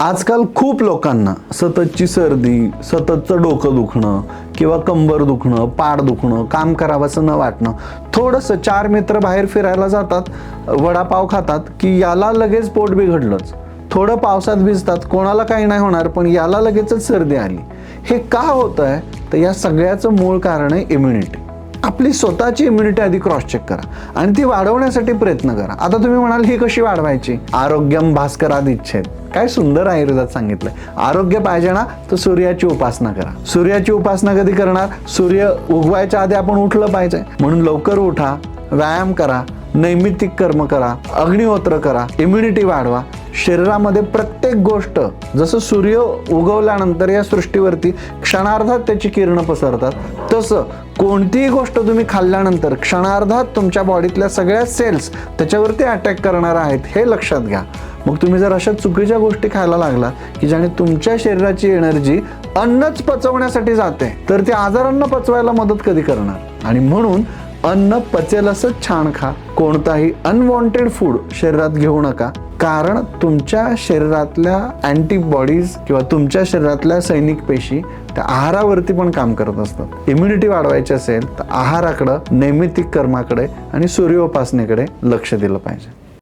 आजकाल खूप लोकांना सततची सर्दी सततचं डोकं दुखणं किंवा कंबर दुखणं पाड दुखणं काम करावंसं न वाटणं थोडंसं चार मित्र बाहेर फिरायला जातात वडापाव खातात की याला लगेच पोट बिघडलंच. थोडं पावसात भिजतात कोणाला काही नाही होणार पण याला लगेचच सर्दी आली. हे का होतं आहे तर या सगळ्याचं मूळ कारण आहे इम्युनिटी. आपली स्वतःची इम्युनिटी आधी क्रॉस चेक करा. आणि ती वाढवण्यासाठी प्रयत्न करा. आता तुम्ही म्हणाल ही कशी वाढवायची? आरोग्यम भास्करात इच्छेत काय सुंदर आयुर्वेदात सांगितलंय. आरोग्य पाहिजे ना तर सूर्याची उपासना करा. सूर्याची उपासना कधी करणार? सूर्य उगवायच्या आधी आपण उठलं पाहिजे. म्हणून लवकर उठा व्यायाम करा नैमित्तिक कर्म करा अग्निहोत्र करा इम्युनिटी वाढवा. शरीरामध्ये प्रत्येक गोष्ट जसं सूर्य उगवल्यानंतर या सृष्टीवरती क्षणार्धात त्याची किरणं पसरतात तसं कोणतीही गोष्ट तुम्ही खाल्ल्यानंतर क्षणार्धात तुमच्या बॉडीतल्या सगळ्या सेल्स त्याच्यावरती अटॅक करणार आहेत हे लक्षात घ्या. मग तुम्ही जर अशा चुकीच्या गोष्टी खायला लागला की ज्याने तुमच्या शरीराची एनर्जी अन्नच पचवण्यासाठी जाते तर ते आजारांना पचवायला मदत कधी करणार? आणि म्हणून अन्न पचेल असं छान खा. कोणताही अनवॉन्टेड फूड शरीरात घेऊ नका. कारण तुमच्या शरीरातल्या अँटीबॉडीज किंवा तुमच्या शरीरातल्या सैनिक पेशी त्या आहारावरती पण काम करत असतात. इम्युनिटी वाढवायची असेल तर आहाराकडं नैमितिक कर्माकडे आणि सूर्योपासनेकडे लक्ष दिलं पाहिजे.